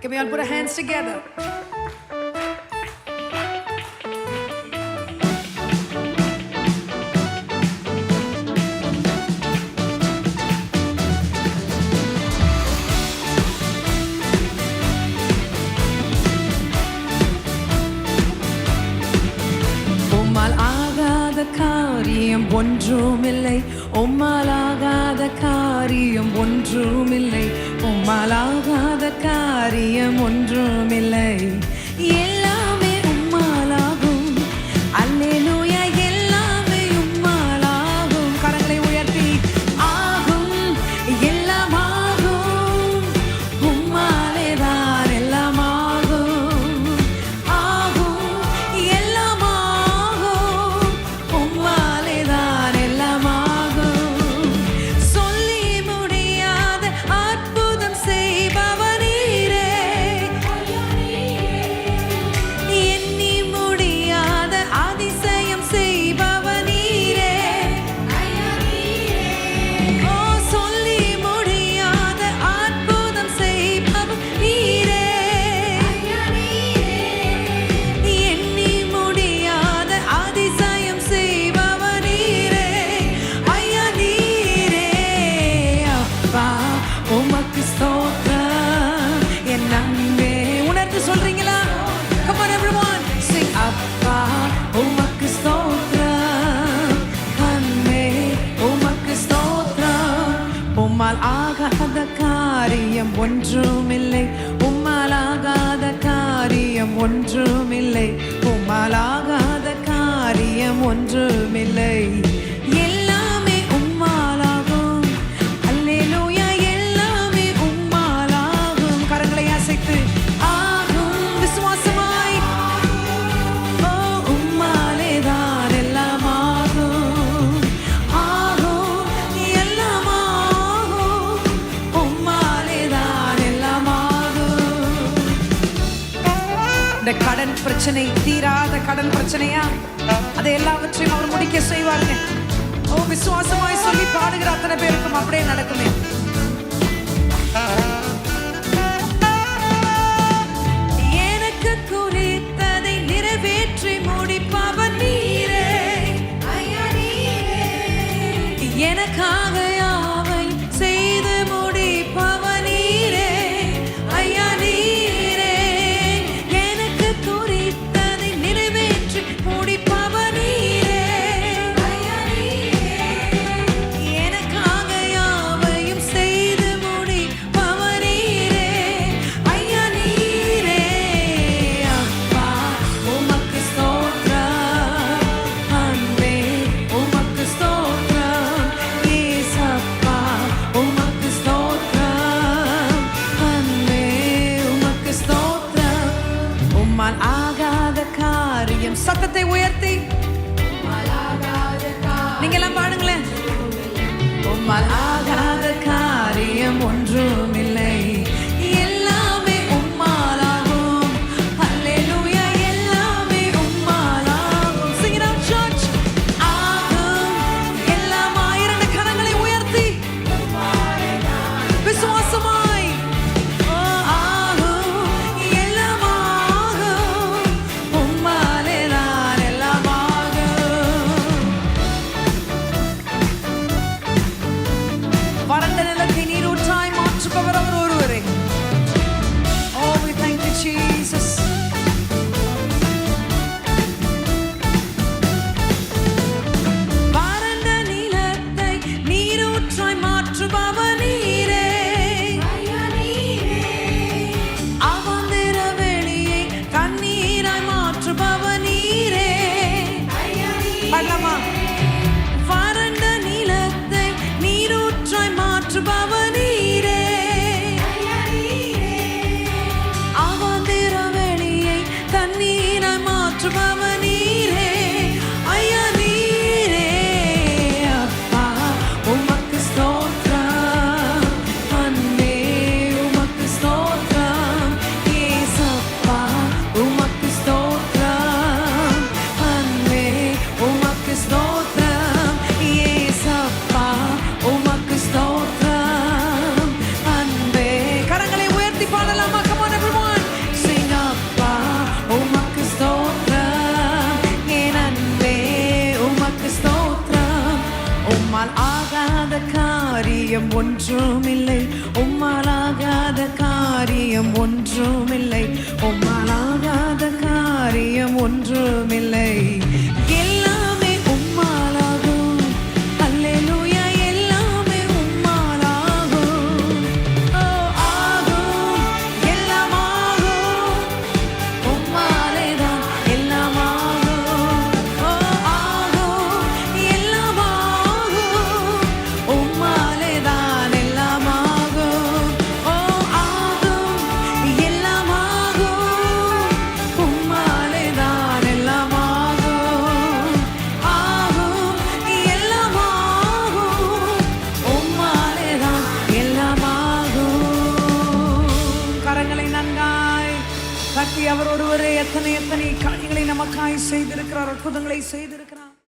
Give me all put our hands together. காரியம் ஒன்றுமில்லை. உம்மாலாகாத காரியம் ஒன்றுமில்லை. உம்மாலாகாத காரியம் ஒன்றுமில்லை. ஏ ஆகாத காரியம் ஒன்றுமில்லை. உம்மாலாகாத காரியம் ஒன்றுமில்லை. உம்மாலாகாத காரியம் ஒன்றுமில்லை. கடன் பிரச்சனை தீராத கடன் பிரச்சனையா? அதை எல்லாவற்றையும் அவர் முடிக்க செய்வாருங்க. ஓ விசுவாசமாய் சொல்லி பாடுகிற அத்தனை பேருக்கும் அப்படியே நடக்குமே. எனக்கு குறித்ததை நிறைவேற்றி முடிப்பவர் நீரே. எனக்காக 关注。ஆகாத காரியம் ஒன்றுமில்லை. உம்மாலாகாத காரியம் ஒன்றுமில்லை. உம்மாலாகாத காரியம் ஒன்றுமில்லை. அவர் ஒருவரே எத்தனை எத்தனை காரியங்களை நமக்காய் செய்திருக்கிறார் அற்புதங்களை செய்திருக்கிறார்.